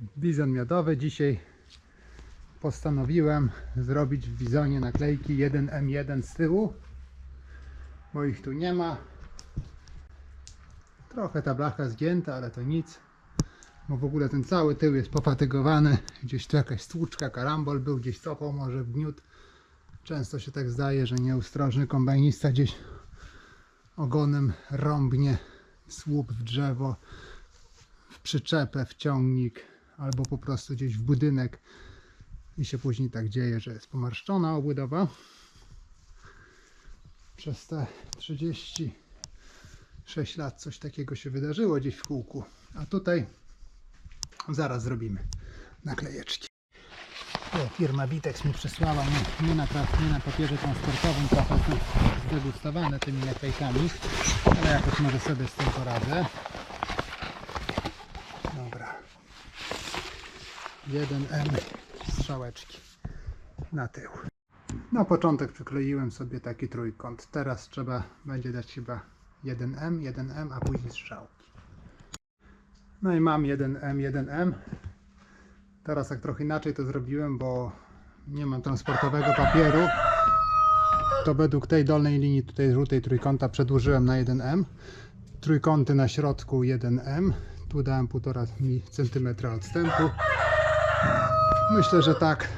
Bizon miodowy. Dzisiaj postanowiłem zrobić w bizonie naklejki 1M1 z tyłu, bo ich tu nie ma. Trochę ta blacha zgięta, ale to nic. Bo w ogóle ten cały tył jest pofatygowany. Gdzieś tu jakaś stłuczka, karambol był, gdzieś cofał może gniót. Często się tak zdaje, że nieustrożny kombajnista gdzieś ogonem rąbnie słup w drzewo, w przyczepę, w ciągnik albo po prostu gdzieś w budynek i się później tak dzieje, że jest pomarszczona obudowa. Przez te 36 lat coś takiego się wydarzyło gdzieś w kółku. A tutaj zaraz zrobimy naklejeczki. Firma Bitex mi przysłała nie, nie, na, nie na papierze transportowym, trochę zde- zdegustowane tymi naklejkami, ale jakoś może sobie z tym poradzę. 1M strzałeczki na tył. Na początek przykleiłem sobie taki trójkąt. Teraz trzeba będzie dać chyba 1M, 1M, a później strzałki. No i mam 1M, 1M. Teraz tak trochę inaczej to zrobiłem, bo nie mam transportowego papieru. To według tej dolnej linii tutaj żółtej trójkąta przedłużyłem na 1M. Trójkąty na środku 1M. Tu dałem 1,5 cm odstępu. Myślę, że tak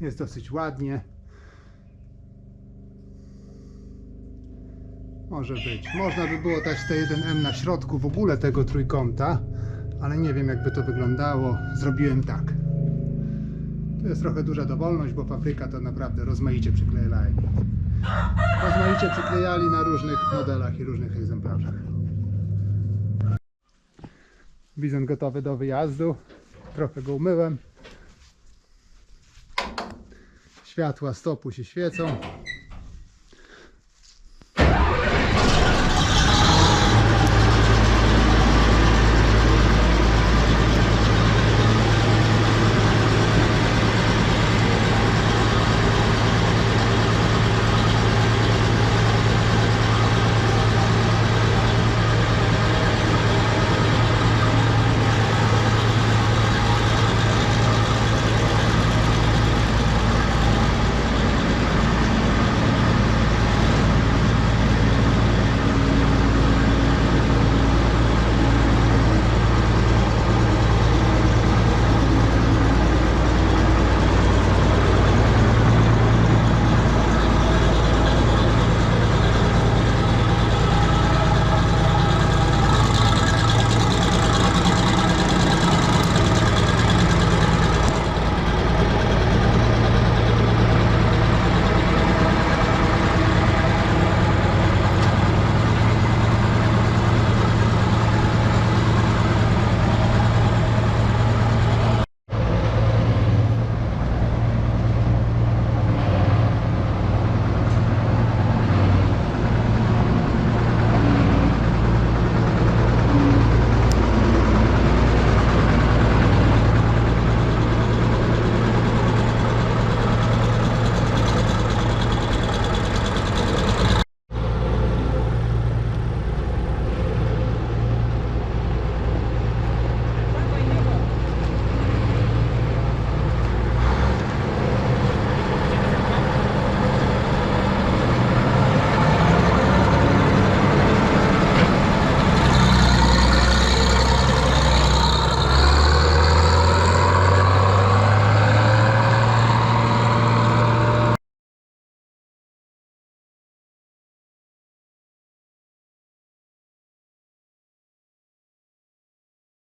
jest dosyć ładnie. Może być. Można by było dać te 1M na środku w ogóle tego trójkąta, ale nie wiem jakby to wyglądało. Zrobiłem tak. Tu jest trochę duża dowolność, bo fabryka to naprawdę rozmaicie przyklejali. Rozmaicie przyklejali na różnych modelach i różnych egzemplarzach. Bizon gotowy do wyjazdu. Trochę go umyłem. Światła stopu się świecą.